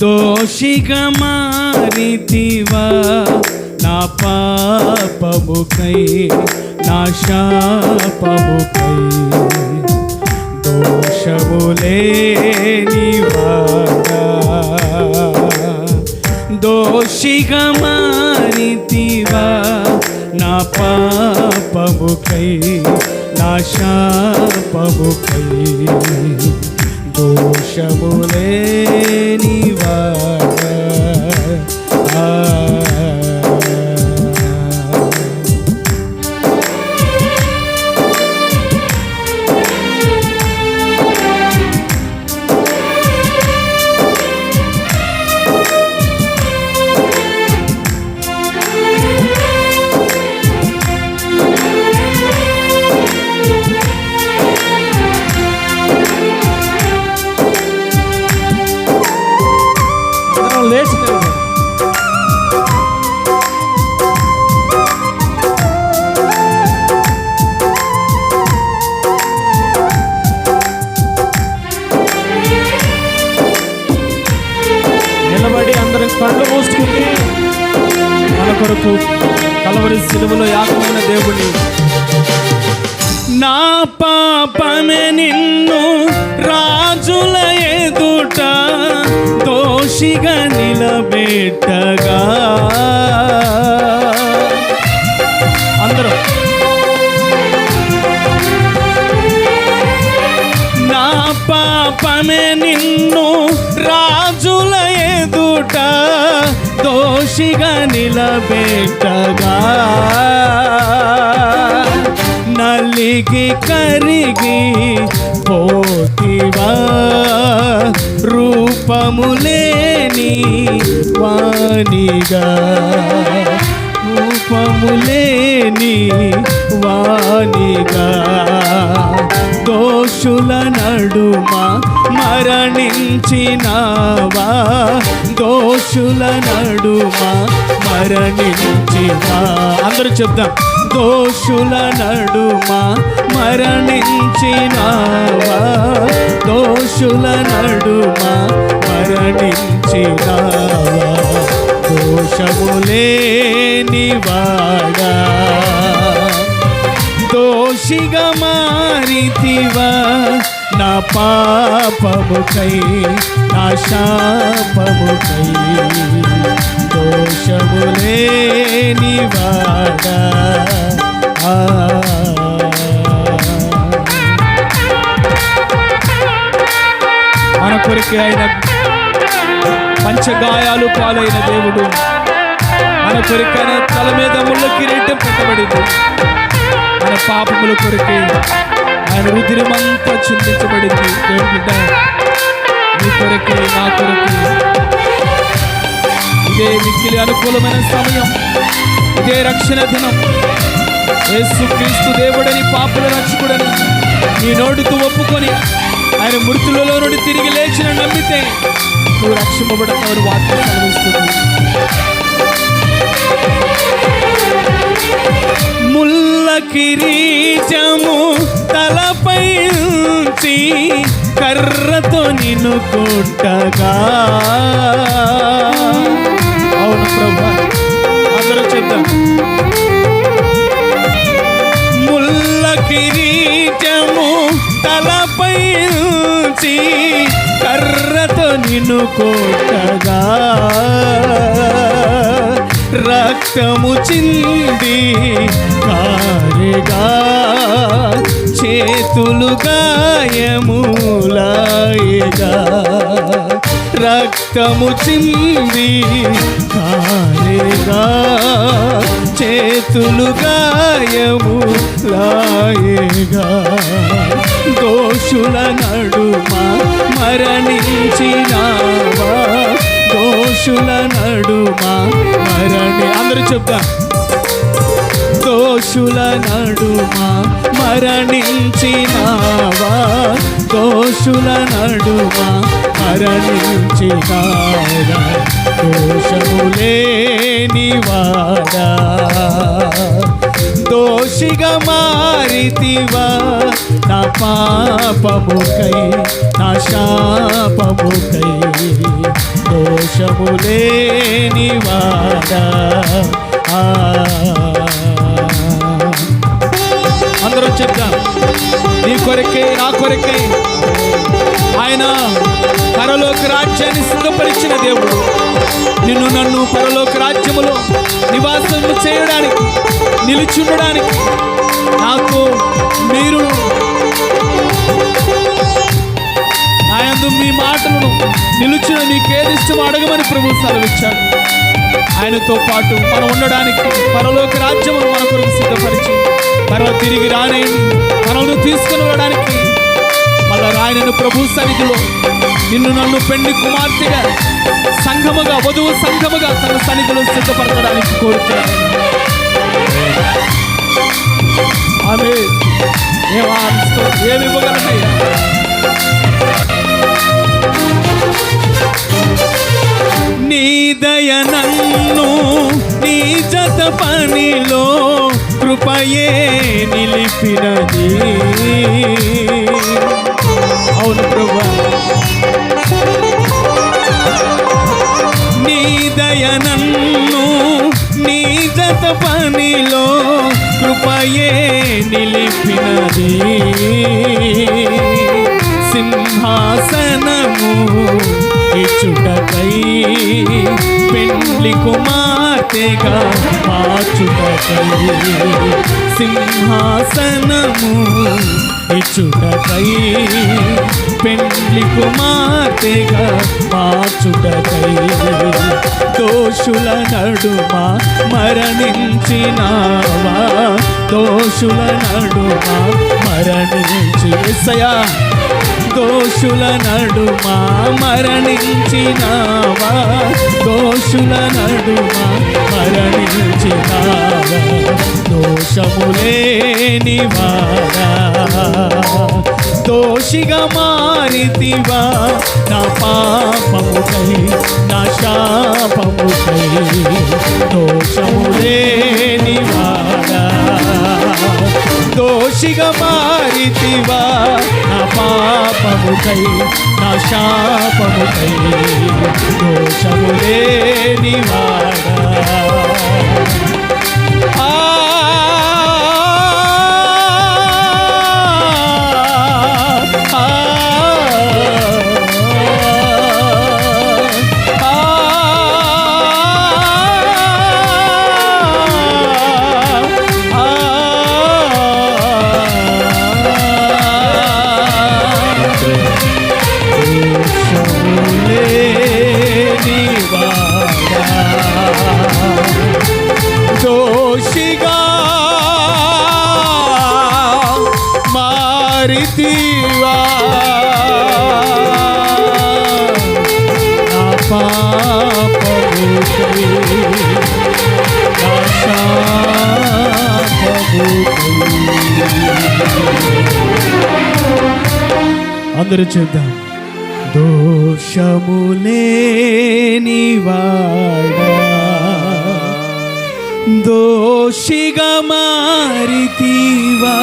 దోషిగా మారితివా నా పాపముకై నా శాపముకై దోషములేనివాడా దోషిగా మారితివా నా పాపముకై నా శాపముకై దోషములేనివాడా అందరం లేచి నిలబడి. నిలబడి అందరం కళ్ళు మూసుకుని మన కొరకు కలవరి సిలువలో యాగమైన దేవుని నా పాపమే నిన్ను రాజుల ఎదుట సాక్షిగా నిలబెట్టగా. అందరూ. నా పాపమే నిన్ను రాజుల ఎదుట దోషిగా నిలబెట్టగా. నలిగి కరిగి పోతివా. రూపములేని వాణిగా. రూపములేని వాణిగా. దోషుల నడుమ మరణించినావా? దోషుల నడుమ మరణించినా అందరూ చెప్దాం. దోషుల నడుమ మరణించినావా దోషుల నడుమ మరణించినావా దోషములేని వాడా దోషిగా మారితివా నా పాపముకై నా శాపముకై దోషములేని వాడా ఆ. మన కొరికే ఆయన పంచగాయాలు పాలైన దేవుడు. మన కొరికైన తల మీద ముళ్ళ కిరీటం పెట్టబడింది. మన పాపముల కొరికే ఆయన రుధిరమంతా చింతించబడింది దేవుని బిడ్డ నీ కొరకే నా కొరకే. ఇదే మిక్కిలి అనుకూలమైన సమయం. ఇదే రక్షణ దినం. యేసు క్రీస్తు దేవుడని పాపుల రక్షకుడని నీ నోటితో ఒప్పుకొని ఆయన మృతులలో నుండి తిరిగి లేచిన నమ్మితే నువ్వు రక్షింపబడతావని వాక్యం సెలవిస్తుంది ముల్ల కిరీటము తలపై ఉంచి కర్రతో నిన్ను కొట్టగా. అవును ప్రభా అందరూ చెప్తాం ముల్ల కిరీ ఉంచి కర్రతో నిన్ను కొట్టగా. రక్తము చింది కారిగా. చేతులు గాయములాయగా. రక్తము చింది కారిగా. చేతులు గాయములాయగా. దోషుల నడుమ మరణించినావా? దోషుల నడుమ మరణి అందరూ చెప్తా. దోషుల నడుమ మరణించినావా? దోషుల నడుమ మరణించినావా? దోషములేని వాడా. దోషిగా మారితివా? నా పాపముకై నా శాపముకై దోషము లేనివాడా? అందరూ చెప్తాం నీ కొరకే నా కొరకే. ఆయన పరలోక రాజ్యాన్ని సిద్ధపరిచిన దేవుడు. నిన్ను నన్ను పరలోక రాజ్యములో నివాసం చేయడానికి నిలిచుండడానికి నాకు మీరు నాయందు మీ మాటలను నిలుచుని నీకేది ఇష్టం అడగమని ప్రభు సెలవిచ్చాడు. ఆయనతో పాటు మనం ఉండడానికి పరలోక రాజ్యమును మన కొరకు సిద్ధపరిచి మరో తిరిగి రానేయండి మనల్ని ప్రభు సన్నిధిలో నిన్ను నన్ను పెండి కుమార్తెగా సంఘముగా వధువు సంఘముగా తన సన్నిధిలో సిద్ధపరచడానికి కోరుతున్నాను. ఆమె ఏమి ఇవ్వగలనయ్యా? నీ దయ నన్ను నీ జత పనిలో కృపయే నిలిపినది. అవును ప్రభా. నీ దయనన్ను నీ జత పనిలో కృపయే నిలిపినది. సింహాసనము ఇచ్చుటకై పెండ్లి కుమార్తెగా మార్చుటకై. సింహాసనము ఇచ్చుటకై పెండ్లి కుమార్తెగా మార్చుటకై దోషుల నడుమ మరణించినావా? దోషుల నడుమ మరణించి ఎస్సయా దోషుల నడుమ మరణించినావా? మనుషుల నడుమ మరణించినావా? దోషములేని వారా దోషిగా మారితివా? నా పాపముకై నా శాపముకై దోషము దోషిగా మారితివా? నా పాపముకై నా శాపముకై దోషము లేనివాడా? మారితివా నా పాపముకై అందరూ చూద్దాం. దోషములేని వాడా. దోషిగా మారితివా?